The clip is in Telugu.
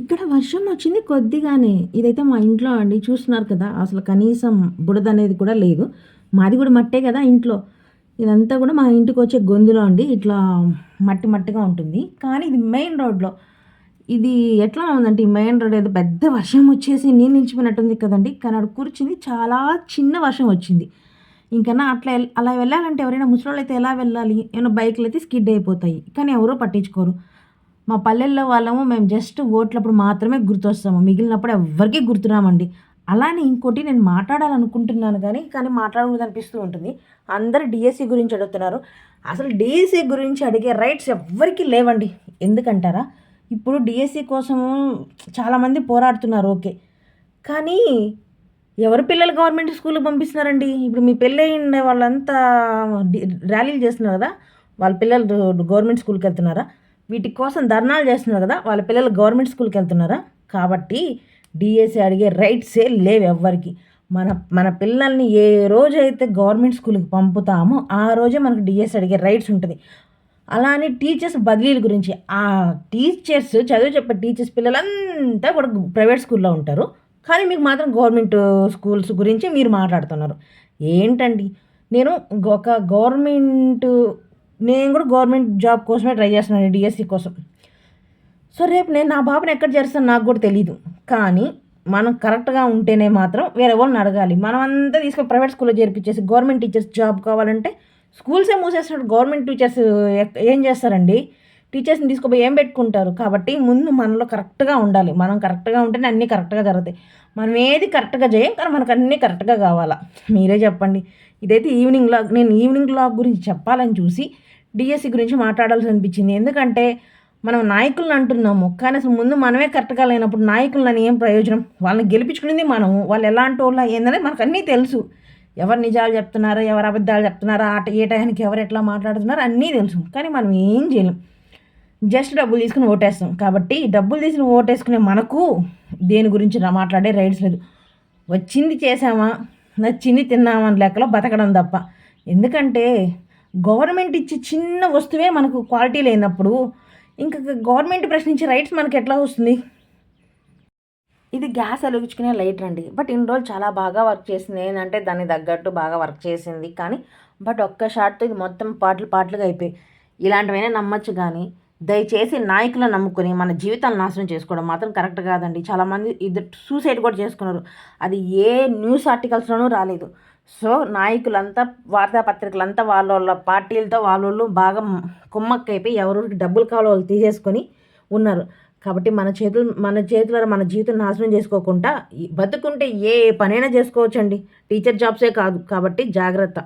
ఇక్కడ వర్షం వచ్చింది కొద్దిగానే. ఇదైతే మా ఇంట్లో అండి చూస్తున్నారు కదా. అసలు కనీసం బుడద అనేది కూడా లేదు. మాది కూడా మట్టే కదా ఇంట్లో. ఇదంతా కూడా మా ఇంటికి వచ్చే గొంతులో అండి. ఇట్లా మట్టి మట్టిగా ఉంటుంది. కానీ ఇది మెయిన్ రోడ్లో. ఇది ఎట్లా ఉందంటే ఈ మెయిన్ రోడ్ ఏదో పెద్ద వర్షం వచ్చేసి నీళ్ళు నిలిచిపోయినట్టుంది కదండి. కానీ అక్కడ కూర్చుంది. చాలా చిన్న వర్షం వచ్చింది. ఇంకన్నా అట్లా అలా వెళ్ళాలంటే ఎవరైనా ముసలి అయితే ఎలా వెళ్ళాలి? ఏమైనా బైక్లు అయితే స్కిడ్ అయిపోతాయి. కానీ ఎవరూ పట్టించుకోరు. మా పల్లెల్లో వాళ్ళము మేము జస్ట్ ఓట్లప్పుడు మాత్రమే గుర్తొస్తాము. మిగిలినప్పుడు ఎవ్వరికీ గుర్తురామండి. అలానే ఇంకోటి నేను మాట్లాడాలనుకుంటున్నాను కానీ కానీ మాట్లాడకూడదు అనిపిస్తూ ఉంటుంది. అందరు డిఎస్సి గురించి అడుగుతున్నారు. అసలు డిఎస్సి గురించి అడిగే రైట్స్ ఎవ్వరికీ లేవండి. ఎందుకంటారా? ఇప్పుడు డిఎస్సి కోసము చాలామంది పోరాడుతున్నారు ఓకే. కానీ ఎవరు పిల్లలు గవర్నమెంట్ స్కూల్కి పంపిస్తున్నారండి? ఇప్పుడు మీ పెళ్ళి ఉండే వాళ్ళంతా ర్యాలీలు చేస్తున్నారు కదా? వాళ్ళ పిల్లలు గవర్నమెంట్ స్కూల్కి వెళ్తున్నారా? వీటి కోసం ధర్నాలు చేస్తున్నారు కదా వాళ్ళ పిల్లలు గవర్నమెంట్ స్కూల్కి వెళ్తున్నారా? కాబట్టి డిఎస్సి అడిగే రైట్సే లేవు ఎవ్వరికి. మన మన పిల్లల్ని ఏ రోజైతే గవర్నమెంట్ స్కూల్కి పంపుతామో ఆ రోజే మనకు డిఎస్సీ అడిగే రైట్స్ ఉంటుంది. అలానే టీచర్స్ బదిలీల గురించి ఆ టీచర్స్ చదువు చెప్పే టీచర్స్ పిల్లలంతా కూడా ప్రైవేట్ స్కూల్లో ఉంటారు. కానీ మీకు మాత్రం గవర్నమెంట్ స్కూల్స్ గురించి మీరు మాట్లాడుతున్నారు. ఏంటండి? నేను ఒక గవర్నమెంట్ నేను కూడా గవర్నమెంట్ జాబ్ కోసమే ట్రై చేస్తున్నాను డిఎస్సి కోసం. సో రేపు నేను నా బాబుని ఎక్కడ చేస్తాను నాకు కూడా తెలియదు కానీ మనం కరెక్ట్గా ఉంటేనే మాత్రం వేరే వాళ్ళని అడగాలి. మనం అంతా తీసుకొని ప్రైవేట్ స్కూల్లో చేర్పించేసి గవర్నమెంట్ టీచర్స్ జాబ్ కావాలంటే స్కూల్సే మూసేసినట్టు గవర్నమెంట్ టీచర్స్ ఎక్- ఏం చేస్తారండి? టీచర్స్ని తీసుకుపోయి ఏం పెట్టుకుంటారు? కాబట్టి ముందు మనలో కరెక్ట్గా ఉండాలి. మనం కరెక్ట్గా ఉంటేనే అన్నీ కరెక్ట్గా జరుగుతాయి. మనం ఏది కరెక్ట్గా చేయం కానీ మనకు అన్నీ కరెక్ట్గా కావాలా? మీరే చెప్పండి. ఇదైతే ఈవినింగ్ లాగ్ నేను ఈవినింగ్ లాగ్ గురించి చెప్పాలని చూసి డిఎస్సి గురించి మాట్లాడాల్సి అనిపించింది. ఎందుకంటే మనం నాయకులను అంటున్నాము. కానీ అసలు ముందు మనమే కరెక్ట్గా లేనప్పుడు నాయకులని ఏం ప్రయోజనం? వాళ్ళని గెలిపించుకునేది మనము. వాళ్ళు ఎలాంటి వాళ్ళు ఏందనేది మనకు అన్నీ తెలుసు. ఎవరు నిజాలు చెప్తున్నారో? ఎవరు అబద్ధాలు చెప్తున్నారో? ఆట ఏ టయానికి ఎవరు ఎట్లా మాట్లాడుతున్నారో అన్నీ తెలుసు. కానీ మనం ఏం చేయలేం. జస్ట్ డబ్బులు తీసుకుని ఓటేస్తాం. కాబట్టి డబ్బులు తీసుకుని ఓటేసుకునే మనకు దేని గురించి మాట్లాడే రైడ్స్ లేదు. వచ్చింది చేసామా నచ్చింది తిన్నామా అని లెక్కలో బతకడం తప్ప. ఎందుకంటే గవర్నమెంట్ ఇచ్చే చిన్న వస్తువే మనకు క్వాలిటీ లేనప్పుడు ఇంకా గవర్నమెంట్ ప్రశ్నించే రైట్స్ మనకి ఎట్లా వస్తుంది? ఇది గ్యాస్ వెలిగించుకునే లైటర్ అండి. బట్ ఇన్ని రోజులు చాలా బాగా వర్క్ చేసింది. ఏంటంటే దాన్ని తగ్గట్టు బాగా వర్క్ చేసింది. కానీ బట్ ఒక్క షాట్తో ఇది మొత్తం పాటలు పాటలుగా అయిపోయి ఇలాంటివైనా నమ్మచ్చు కానీ దయచేసి నాయకులను నమ్ముకొని మన జీవితాలను నాశనం చేసుకోవడం మాత్రం కరెక్ట్ కాదండి. చాలామంది ఇద్దరు సూసైడ్ కూడా చేసుకున్నారు. అది ఏ న్యూస్ ఆర్టికల్స్లోనూ రాలేదు. సో నాయకులంతా వార్తాపత్రికలంతా వాళ్ళ వాళ్ళ పార్టీలతో వాళ్ళ బాగా కుమ్మక్కైపోయి ఎవరికి డబ్బులు కావాలో వాళ్ళు తీసేసుకొని ఉన్నారు. కాబట్టి మన చేతులు మన చేతుల మన జీవితం నాశనం చేసుకోకుండా బతుకుంటే ఏ పనైనా చేసుకోవచ్చండి. టీచర్ జాబ్సే కాదు. కాబట్టి జాగ్రత్త.